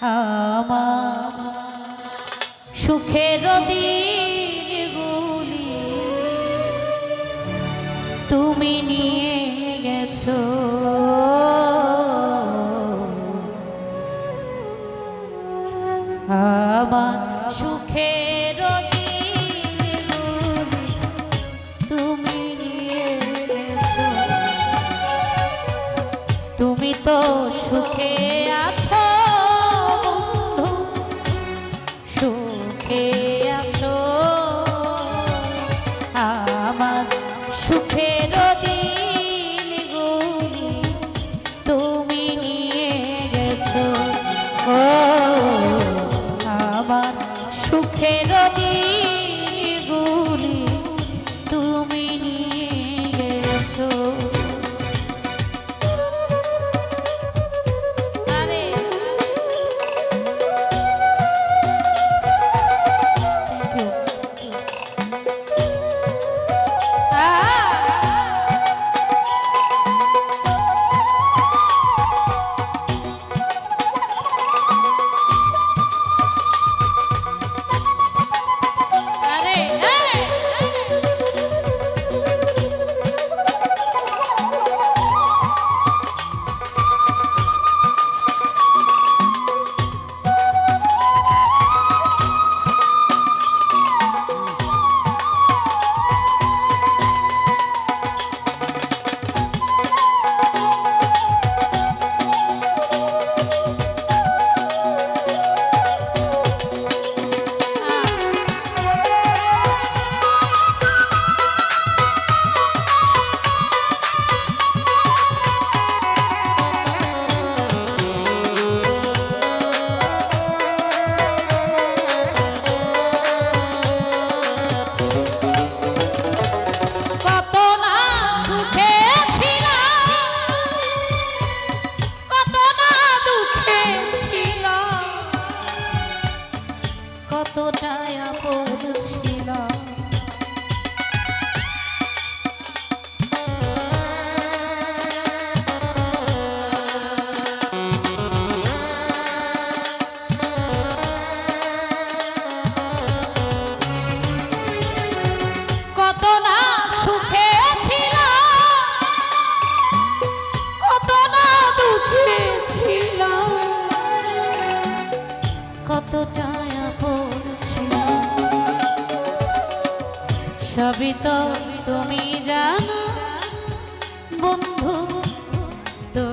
আমার সুখের দিনগুলি তুমি নিয়ে গেছো। আমার সুখের তুমি নিয়ে গেছো। তুমি তো তুমি নিয়ে গেছো। ও কতটা সবই তো তুমি জানো বন্ধু তো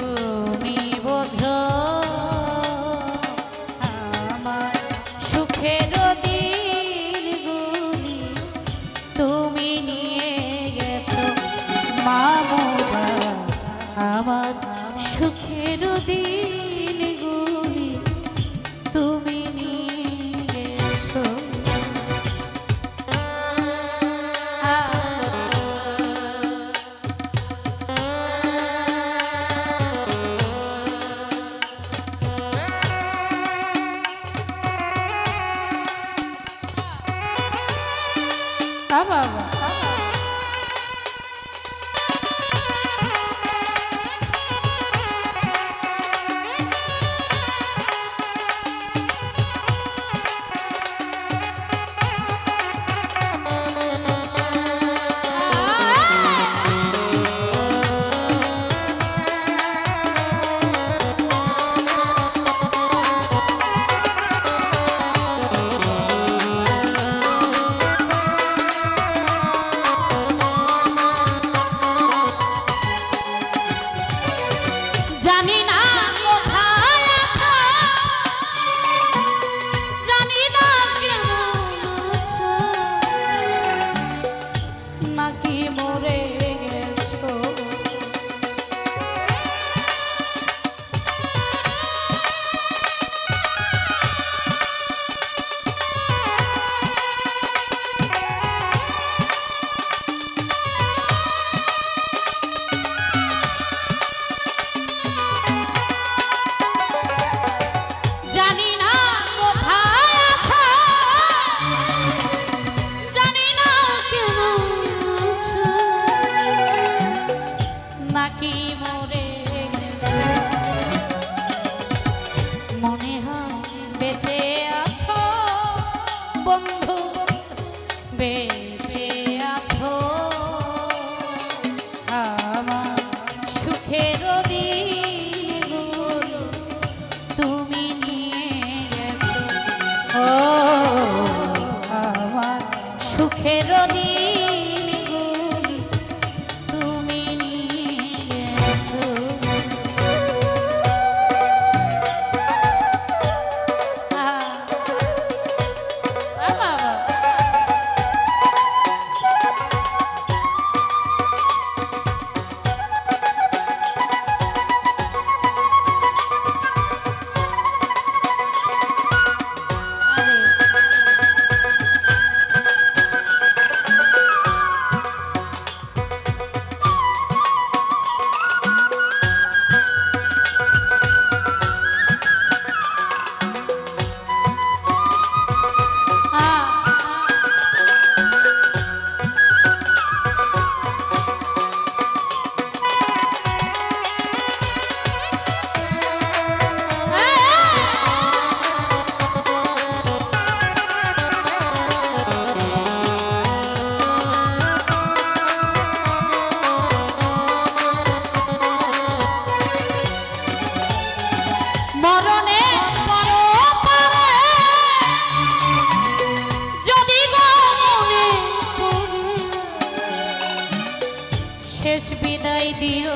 Tá, Baba? বিদায় দিও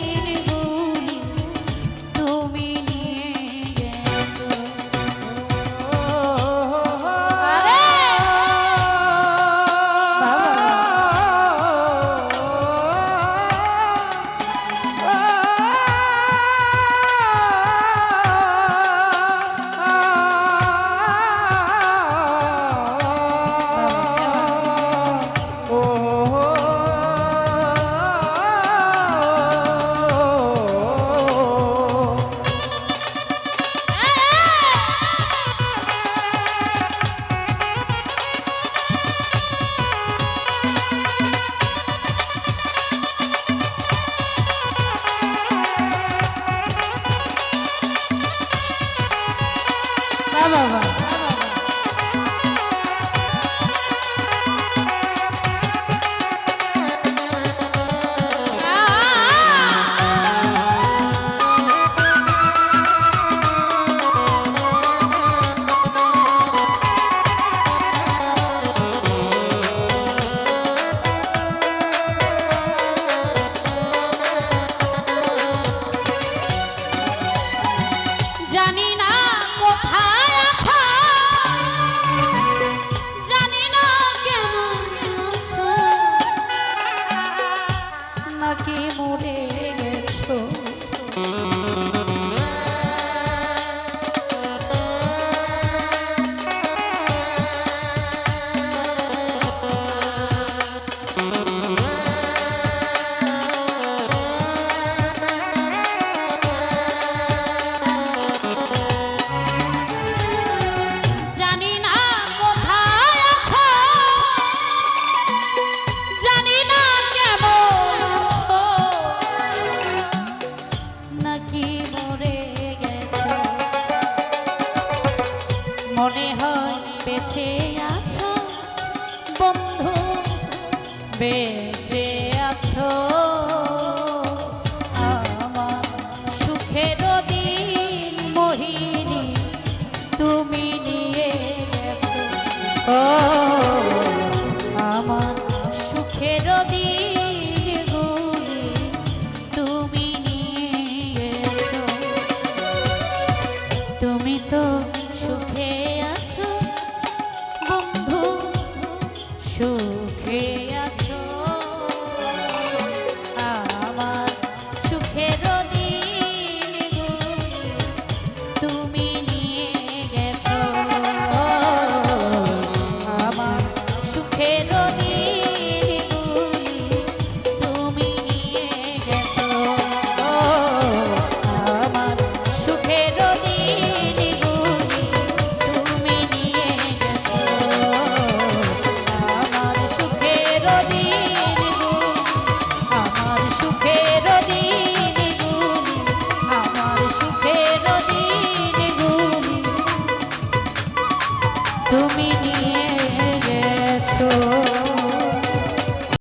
মনে হয় বেছে আছো। বন্ধু বেঁচে